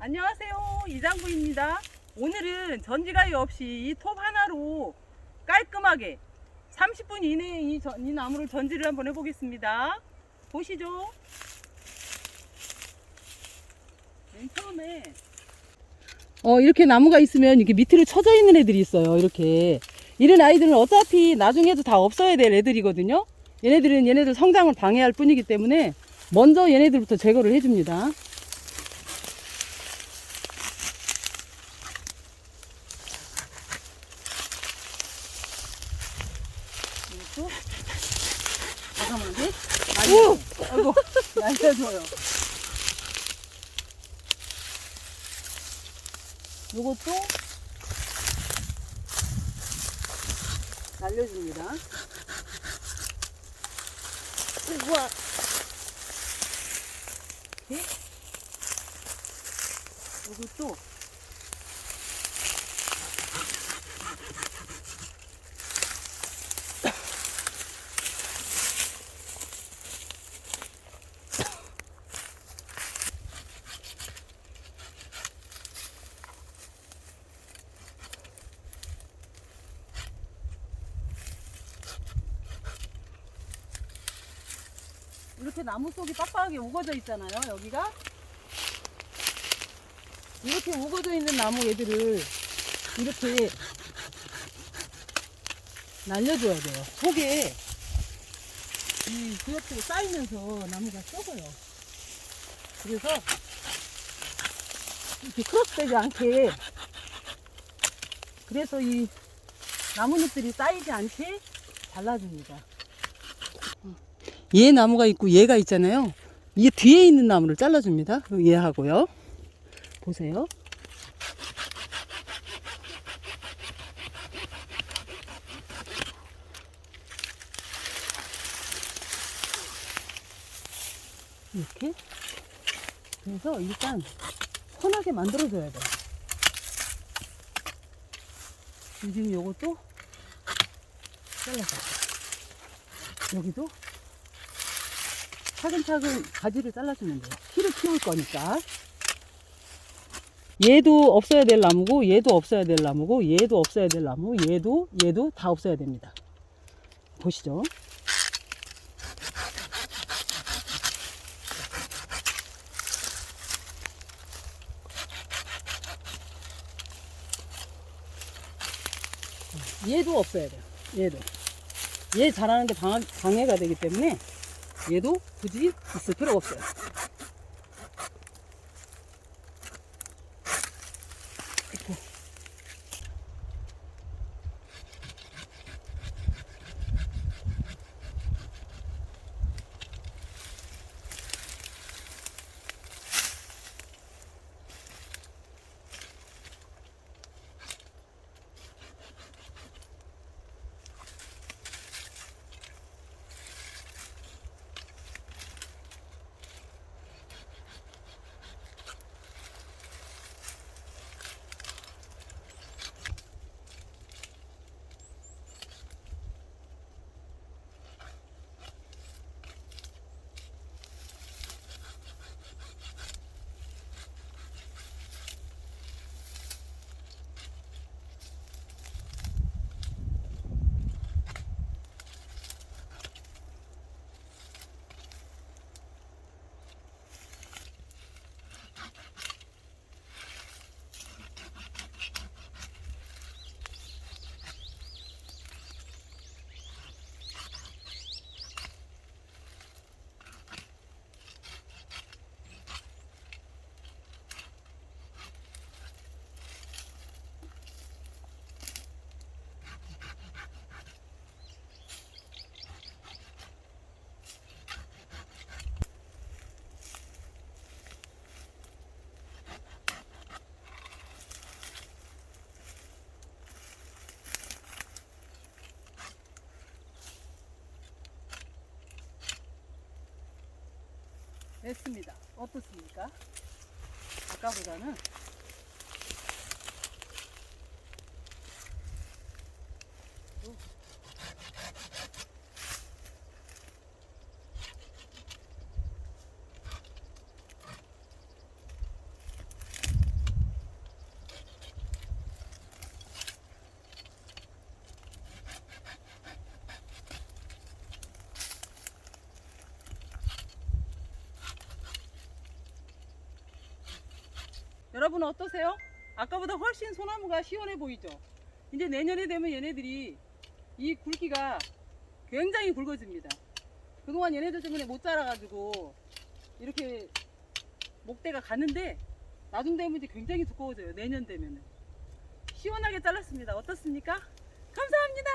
안녕하세요. 이장구입니다. 오늘은 전지가위 없이 이 톱 하나로 깔끔하게 30분 이내에 이, 전- 이 나무를 전지를 한번 해보겠습니다. 보시죠. 맨 처음에 어 이렇게 나무가 있으면 이렇게 밑으로 쳐져 있는 애들이 있어요 이렇게. 이런 아이들은 어차피 나중에도 다 없어야 될 애들이거든요. 얘네들은 얘네들 성장을 방해할 뿐이기 때문에 먼저 얘네들부터 제거를 해줍니다 이것도 과감하게 날려 아이고 날려줘요. 요것도 날려줍니다. 우와. 이렇게 요것도 이렇게 나무 속이 빡빡하게 우거져 있잖아요, 여기가. 이렇게 우거져 있는 나무 얘들을 이렇게 날려줘야 돼요. 속에 이 구역들이 쌓이면서 나무가 썩어요. 그래서 이렇게 크로스되지 않게 그래서 이 나뭇잎들이 쌓이지 않게 잘라줍니다. 얘 나무가 있고 얘가 있잖아요. 이 뒤에 있는 나무를 잘라줍니다. 얘 하고요. 보세요. 이렇게. 그래서 일단 선하게 만들어줘야 돼요. 지금 요것도 잘라서. 여기도 차근차근 가지를 잘라주면 돼요. 키를 키울 거니까. 얘도 없어야 될 나무고, 얘도 없어야 될 나무고, 얘도 없어야 될 나무, 얘도, 얘도 다 없어야 됩니다. 보시죠. 얘도 없어야 돼요. 얘도. 얘 자라는데 방해, 방해가 되기 때문에 얘도 굳이 있을 필요가 없어요. 됐습니다. 어떻습니까? 아까보다는 여러분 어떠세요? 아까보다 훨씬 소나무가 시원해 보이죠? 이제 내년에 되면 얘네들이 이 굵기가 굉장히 굵어집니다. 그동안 얘네들 때문에 못 자라가지고 이렇게 목대가 갔는데 나중 되면 이제 굉장히 두꺼워져요. 내년 되면은. 시원하게 잘랐습니다. 어떻습니까? 감사합니다.